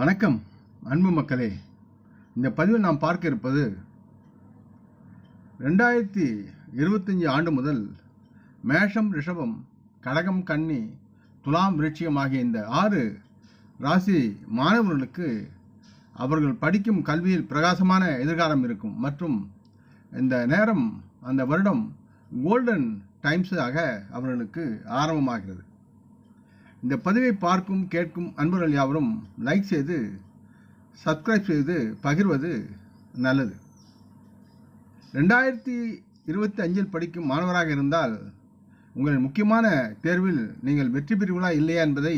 வணக்கம் அன்பு மக்களே. இந்த பதிவில் நாம் பார்க்க இருப்பது ரெண்டாயிரத்தி இருபத்தஞ்சி ஆண்டு முதல் மேஷம் ரிஷபம் கடகம் கன்னி துலாம் விருட்சியம் ஆகிய இந்த ஆறு ராசி மாணவர்களுக்கு அவர்கள் படிக்கும் கல்வியில் பிரகாசமான எதிர்காலம் இருக்கும். மற்றும் இந்த நேரம் அந்த வருடம் கோல்டன் டைம்ஸாக அவர்களுக்கு ஆரம்பமாகிறது. இந்த பதிவை பார்க்கும் கேட்கும் அன்பர்கள் யாவரும் லைக் செய்து சப்ஸ்கிரைப் செய்து பகிர்வது நல்லது. ரெண்டாயிரத்தி இருபத்தி அஞ்சில் படிக்கும் மாணவராக இருந்தால் உங்கள் முக்கியமான தேர்வில் நீங்கள் வெற்றி பெறுவீர்களா இல்லையா என்பதை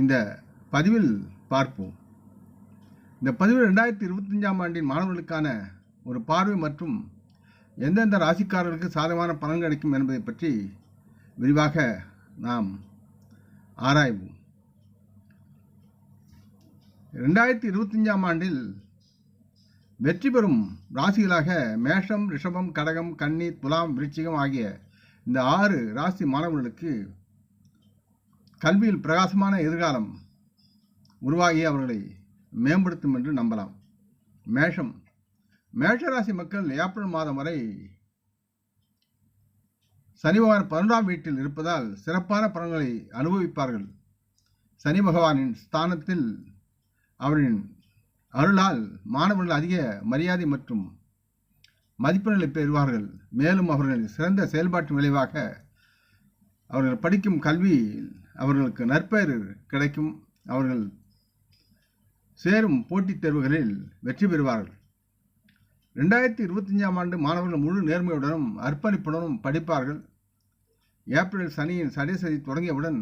இந்த பதிவில் பார்ப்போம். இந்த பதிவில் ரெண்டாயிரத்தி இருபத்தஞ்சாம் ஆண்டின் மாணவர்களுக்கான ஒரு பார்வை மற்றும் எந்தெந்த ராசிக்காரர்களுக்கு சாதகமான பலன் கிடைக்கும் என்பதை பற்றி விரிவாக நாம் ஆராய்வோம் ரெண்டாயிரத்தி இருபத்தஞ்சாம் ஆண்டில் வெற்றி பெறும் ராசிகளாக மேஷம் ரிஷபம் கடகம் கன்னி துலாம் விருச்சிகம் ஆகிய இந்த ஆறு ராசி மாணவர்களுக்கு கல்வியில் பிரகாசமான எதிர்காலம் உருவாகி அவர்களை மேம்படுத்தும் என்று நம்பலாம். மேஷம். மேஷ ராசி மக்கள் ஏப்ரல் மாதம் வரை சனி பகவான் பன்னெண்டாம் வீட்டில் இருப்பதால் சிறப்பான பலன்களை அனுபவிப்பார்கள். சனி பகவானின் ஸ்தானத்தில் அவரின் அருளால் மாணவர்கள் அதிக மரியாதை மற்றும் மதிப்பெண்களை பெறுவார்கள். மேலும் அவர்கள் சிறந்த செயல்பாட்டின் விளைவாக அவர்கள் படிக்கும் கல்வி அவர்களுக்கு நற்பெயர் கிடைக்கும். அவர்கள் சேரும் போட்டித் தேர்வுகளில் வெற்றி பெறுவார்கள். ரெண்டாயிரத்தி இருபத்தஞ்சாம் ஆண்டு மாணவர்கள் முழு நேர்மையுடனும் அர்ப்பணிப்புடனும் படிப்பார்கள். ஏப்ரல் சனியின் சடைசதி தொடங்கியவுடன்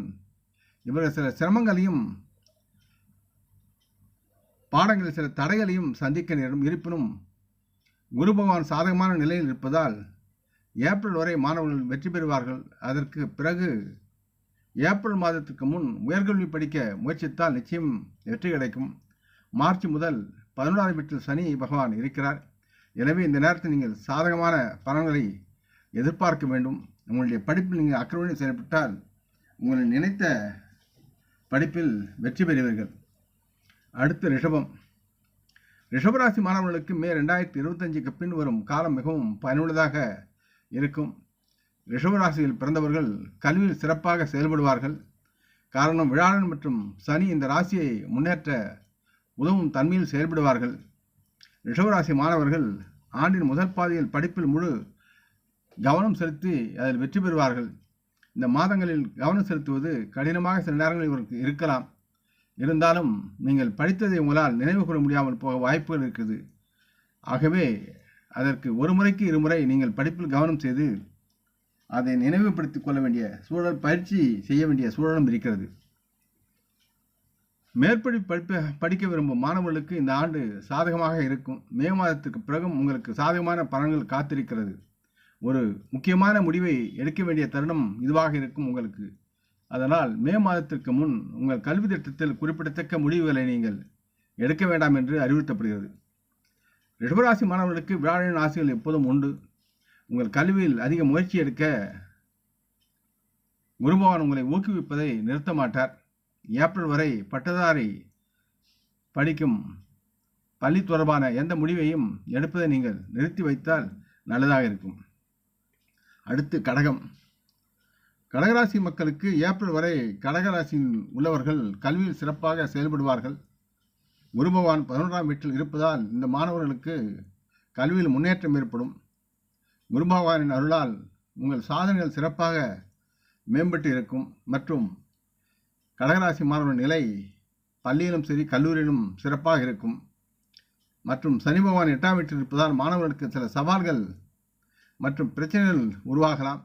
இவர்கள் சில சிரமங்களையும் பாடங்களில் சில தடைகளையும் சந்திக்க நேரும் இருப்பினும் குரு பகவான் சாதகமான நிலையில் இருப்பதால் ஏப்ரல் வரை மாணவர்கள் வெற்றி பெறுவார்கள். அதற்கு பிறகு ஏப்ரல் மாதத்துக்கு முன் உயர்கல்வி படிக்க முயற்சித்தால் நிச்சயம் வெற்றி கிடைக்கும். மார்ச் முதல் பதினோராம் வீட்டில் சனி பகவான் இருக்கிறார். எனவே இந்த நேரத்தில் நீங்கள் சாதகமான பலன்களை எதிர்பார்க்க வேண்டும். உங்களுடைய படிப்பில் நீங்கள் அக்கறவுடன் செயல்பட்டால் உங்களை நினைத்த படிப்பில் வெற்றி பெறுவீர்கள். அடுத்து ரிஷபம். ரிஷபராசி மாணவர்களுக்கு மே ரெண்டாயிரத்தி இருபத்தஞ்சுக்கு பின் வரும் காலம் மிகவும் பயனுள்ளதாக இருக்கும். ரிஷபராசியில் பிறந்தவர்கள் கல்வியில் சிறப்பாக செயல்படுவார்கள். காரணம் விழாளன் மற்றும் சனி இந்த ராசியை முன்னேற்ற உதவும் தன்மையில் செயல்படுவார்கள். ரிஷபராசி மாணவர்கள் ஆண்டின் முதல் பாதியில் படிப்பில் முழு கவனம் செலுத்தி அதில் வெற்றி பெறுவார்கள். இந்த மாதங்களில் கவனம் செலுத்துவது கடினமாக சில நேரங்களில் இவருக்கு இருக்கலாம். இருந்தாலும் நீங்கள் படித்ததை உங்களால் நினைவு கூற முடியாமல் போக வாய்ப்புகள் இருக்குது. ஆகவே அதற்கு ஒரு முறைக்கு இருமுறை நீங்கள் படிப்பில் கவனம் செய்து அதை நினைவுபடுத்திக் கொள்ள வேண்டிய சூழல் பயிற்சி செய்ய வேண்டிய சூழலும் இருக்கிறது. மேற்படி படிப்ப படிக்க விரும்பும் மாணவர்களுக்கு இந்த ஆண்டு சாதகமாக இருக்கும். மே மாதத்துக்கு பிறகும் உங்களுக்கு சாதகமான பலன்கள் காத்திருக்கிறது. ஒரு முக்கியமான முடிவை எடுக்க வேண்டிய தருணம் இதுவாக இருக்கும் உங்களுக்கு. அதனால் மே மாதத்திற்கு முன் உங்கள் கல்வி திட்டத்தில் குறிப்பிடத்தக்க முடிவுகளை நீங்கள் எடுக்க வேண்டாம் என்று அறிவுறுத்தப்படுகிறது. ரிஷபராசி மாணவர்களுக்கு விழாவின் ஆசைகள் எப்போதும் உண்டு. உங்கள் கல்வியில் அதிக முயற்சி எடுக்க குருபகவான் உங்களை ஊக்குவிப்பதை நிறுத்த மாட்டார். ஏப்ரல் வரை பட்டதாரி படிக்கும் பள்ளி தொடர்பான எந்த முடிவையும் எடுப்பதை நீங்கள் நிறுத்தி வைத்தால் நல்லதாக இருக்கும். அடுத்து கடகம். கடகராசி மக்களுக்கு ஏப்ரல் வரை கடகராசியில் உள்ளவர்கள் கல்வியில் சிறப்பாக செயல்படுவார்கள். குருபவான் பதினொன்றாம் வீட்டில் இருப்பதால் இந்த மாணவர்களுக்கு கல்வியில் முன்னேற்றம் ஏற்படும். குருபகவானின் அருளால் உங்கள் சாதனைகள் சிறப்பாக மேம்பட்டு இருக்கும். மற்றும் கடகராசி மாணவர்கள் நிலை பள்ளியிலும் சரி கல்லூரியிலும் சிறப்பாக இருக்கும். மற்றும் சனி பகவான் எட்டாம் வீட்டில் இருப்பதால் மாணவர்களுக்கு சில சவால்கள் மற்றும் பிரச்சனைகள் உருவாகலாம்.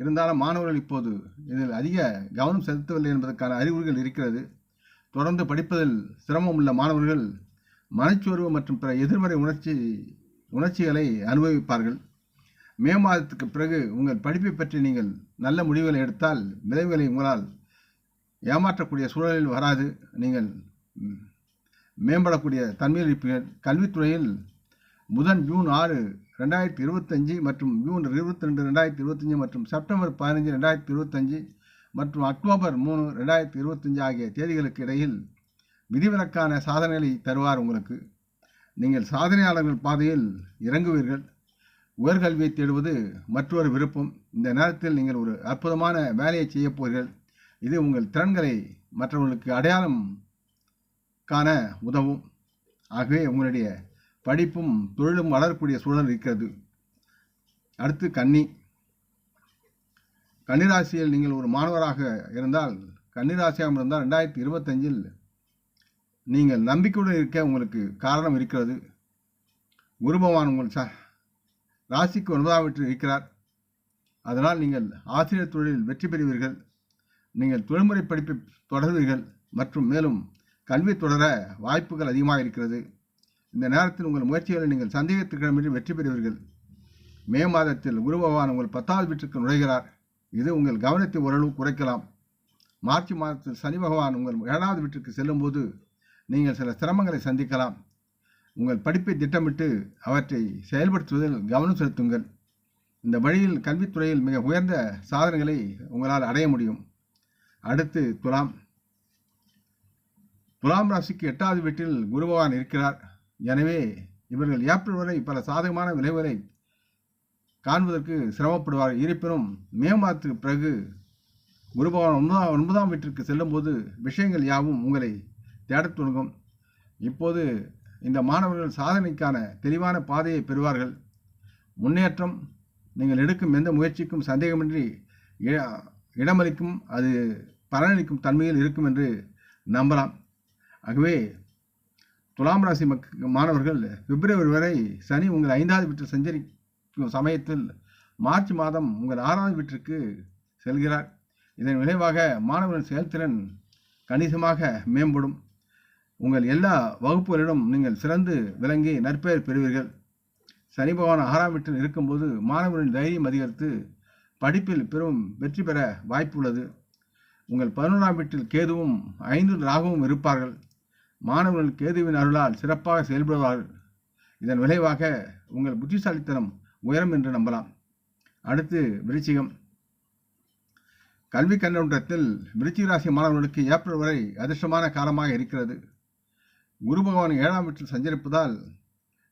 இருந்தாலும் மாணவர்கள் இப்போது இதில் அதிக கவனம் செலுத்தவில்லை என்பதற்கான அறிகுறிகள் இருக்கிறது. தொடர்ந்து படிப்பதில் சிரமம் உள்ள மாணவர்கள் மனச்சோர்வு மற்றும் பிற எதிர்மறை உணர்ச்சி உணர்ச்சிகளை அனுபவிப்பார்கள். மே மாதத்துக்கு பிறகு உங்கள் படிப்பை பற்றி நீங்கள் நல்ல முடிவுகளை எடுத்தால் விளைவுகளை உங்களால் ஏமாற்றக்கூடிய சூழலில் வராது. நீங்கள் மேம்படக்கூடிய தன்மையில் இருப்பீர்கள். கல்வித்துறையில் புதன் ஜூன் ஆறு ரெண்டாயிரத்தி இருபத்தஞ்சி மற்றும் ஜூன் இருபத்தி ரெண்டு ரெண்டாயிரத்தி இருபத்தஞ்சி மற்றும் செப்டம்பர் பதினஞ்சு ரெண்டாயிரத்தி இருபத்தஞ்சி மற்றும் அக்டோபர் மூணு ரெண்டாயிரத்தி இருபத்தஞ்சி ஆகிய தேதிகளுக்கு இடையில் விதிவிலக்கான சாதனைகளை தருவார் உங்களுக்கு. நீங்கள் சாதனையாளர்கள் பாதையில் இறங்குவீர்கள். உயர்கல்வியை தேடுவது மற்றொரு விருப்பம். இந்த நேரத்தில் நீங்கள் ஒரு அற்புதமான வேலையை செய்யப் போகிறீர்கள். இது உங்கள் திறன்களை மற்றவர்களுக்கு அடையாளம் காண உதவும். ஆகவே உங்களுடைய படிப்பும் தொழிலும் வளரக்கூடிய சூழல் இருக்கிறது. அடுத்து கன்னி. கன்னிராசியில் நீங்கள் ஒரு மாணவராக இருந்தால் கன்னிராசியாக இருந்தால் ரெண்டாயிரத்தி இருபத்தஞ்சில் நீங்கள் நம்பிக்கையுடன் இருக்க உங்களுக்கு காரணம் இருக்கிறது. குரு பகவான் உங்கள் ச ராசிக்கு ஒன்பதாம் வீட்டில் இருக்கிறார். அதனால் நீங்கள் ஆசிரியர் தொழிலில் வெற்றி பெறுவீர்கள். நீங்கள் தொழில்முறை படிப்பை தொடர்வீர்கள். மற்றும் மேலும் கல்வி தொடர வாய்ப்புகள் அதிகமாக இருக்கிறது. இந்த நேரத்தில் உங்கள் முயற்சிகளை நீங்கள் சந்தேகத்திற்கிடமின்றி வெற்றி பெறுவீர்கள். மே மாதத்தில் குரு பகவான் உங்கள் பத்தாவது வீட்டிற்கு நுழைகிறார். இது உங்கள் கவனத்தை ஓரளவு குறைக்கலாம். மார்ச் மாதத்தில் சனி பகவான் உங்கள் ஏழாவது வீட்டிற்கு செல்லும்போது நீங்கள் சில சிரமங்களை சந்திக்கலாம். உங்கள் படிப்பை திட்டமிட்டு அவற்றை செயல்படுத்துவதில் கவனம் செலுத்துங்கள். இந்த வழியில் கல்வித்துறையில் மிக உயர்ந்த சாதனைகளை உங்களால் அடைய முடியும். அடுத்து துலாம். துலாம் ராசிக்கு எட்டாவது வீட்டில் குருபகவான் இருக்கிறார். எனவே இவர்கள் ஏப்ரல் வரை பல சாதகமான விளைவுகளை காண்பதற்கு சிரமப்படுவார். இருப்பினும் மே மாதத்துக்கு பிறகு குரு பகவான் ஒன்பதாம் ஒன்பதாம் வீட்டிற்கு செல்லும்போது விஷயங்கள் யாவும் உங்களை தேடத் தொடங்கும். இப்போது இந்த மாணவர்கள் சாதனைக்கான தெளிவான பாதையை பெறுவார்கள். முன்னேற்றம் நீங்கள் எடுக்கும் எந்த முயற்சிக்கும் சந்தேகமின்றி இடமளிக்கும் அது பலனளிக்கும் தன்மையில் இருக்கும் என்று நம்பலாம். ஆகவே துலாம் ராசி மக் மாணவர்கள் பிப்ரவரி வரை சனி உங்கள் ஐந்தாவது வீட்டில் சஞ்சரிக்கும் சமயத்தில் மார்ச் மாதம் உங்கள் ஆறாவது வீட்டிற்கு செல்கிறார். இதன் விளைவாக மாணவர்களின் செயல்திறன் கணிசமாக மேம்படும். உங்கள் எல்லா வகுப்புகளிலும் நீங்கள் சிறந்து விளங்கி நற்பெயர் பெறுவீர்கள். சனி பகவான் ஆறாம் வீட்டில் இருக்கும்போது மாணவர்களின் தைரியம் அதிகரித்து படிப்பில் பெரும் வெற்றி பெற வாய்ப்புள்ளது. உங்கள் பதினொன்றாம் வீட்டில் கேதுவும் ஐந்து ராகவும் இருப்பார்கள். மாணவர்கள் கேதுவின் அருளால் சிறப்பாக செயல்படுவார்கள் இதன் விளைவாக உங்கள் புத்திசாலித்தனம் உயரும் என்று நம்பலாம். அடுத்து விருச்சிகம். கல்வி கண்ணோட்டத்தில் விருச்சிக ராசி மாணவர்களுக்கு ஏப்ரல் வரை அதிர்ஷ்டமான காலமாக இருக்கிறது. குரு பகவான் ஏழாம் வீட்டில் சஞ்சரிப்பதால்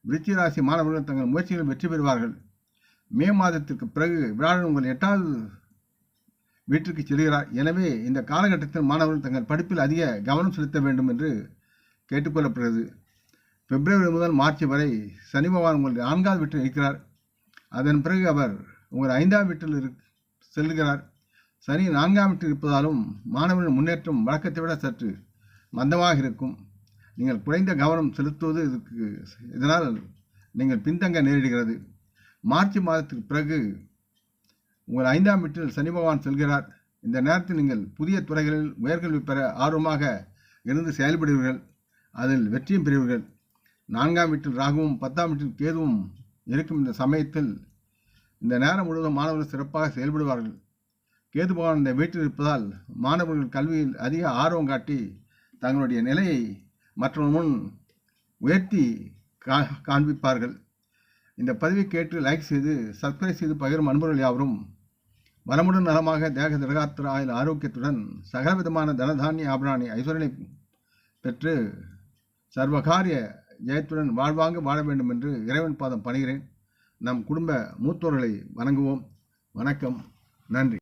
விருச்சிக ராசி மாணவர்கள் தங்கள் முயற்சிகளில் வெற்றி பெறுவார்கள். மே மாதத்திற்கு பிறகு விழாடன் உங்கள் எட்டாவது வீட்டிற்கு செல்கிறார். எனவே இந்த காலகட்டத்தில் மாணவர்கள் தங்கள் படிப்பில் அதிக கவனம் செலுத்த வேண்டும் என்று கேட்டுக்கொள்ளப்படுகிறது. பிப்ரவரி முதல் மார்ச் வரை சனி பகவான் உங்கள் நான்காவது வீட்டில் இருக்கிறார். அதன் பிறகு அவர் உங்கள் ஐந்தாம் வீட்டில் இரு செல்கிறார். சனி நான்காம் வீட்டில் இருப்பதாலும் மாணவர்களின் முன்னேற்றம் வழக்கத்தை விட சற்று மந்தமாக இருக்கும். நீங்கள் குறைந்த கவனம் செலுத்துவது இதுக்கு இதனால் நீங்கள் பின்தங்க நேரிடுகிறது. மார்ச் மாதத்துக்கு பிறகு உங்கள் ஐந்தாம் வீட்டில் சனி பகவான் செல்கிறார். இந்த நேரத்தில் நீங்கள் புதிய துறைகளில் உயர்கல்வி பெற ஆர்வமாக இருந்து செயல்படுவீர்கள். அதில் வெற்றியும் பெறுவீர்கள். நான்காம் வீட்டில் ராகுவும் பத்தாம் வீட்டில் கேதுவும் இருக்கும் இந்த சமயத்தில் இந்த நேரம் முழுவதும் மாணவர்கள் சிறப்பாக செயல்படுவார்கள். கேது பகவான் இந்த வீட்டில் இருப்பதால் மாணவர்கள் கல்வியில் அதிக ஆர்வம் காட்டி தங்களுடைய நிலையை மற்றவர்கள் முன் உயர்த்தி கா காண்பிப்பார்கள். இந்த பதிவை கேட்டு லைக் செய்து சப்ஸ்கிரைப் செய்து பகிரும் அன்பர்கள் யாவரும். வளமுடன் நலமாக தேக திரகாத்திர ஆயுள் ஆரோக்கியத்துடன் சகலவிதமான தனதானிய ஆபராணி ஐஸ்வரனை பெற்று சர்வகாரிய ஜெயத்துடன் வாழ்வாங்க வாழ வேண்டும் என்று இறைவன் பாதம் பணிகிறேன். நம் குடும்ப மூத்தோர்களை வணங்குவோம். வணக்கம். நன்றி.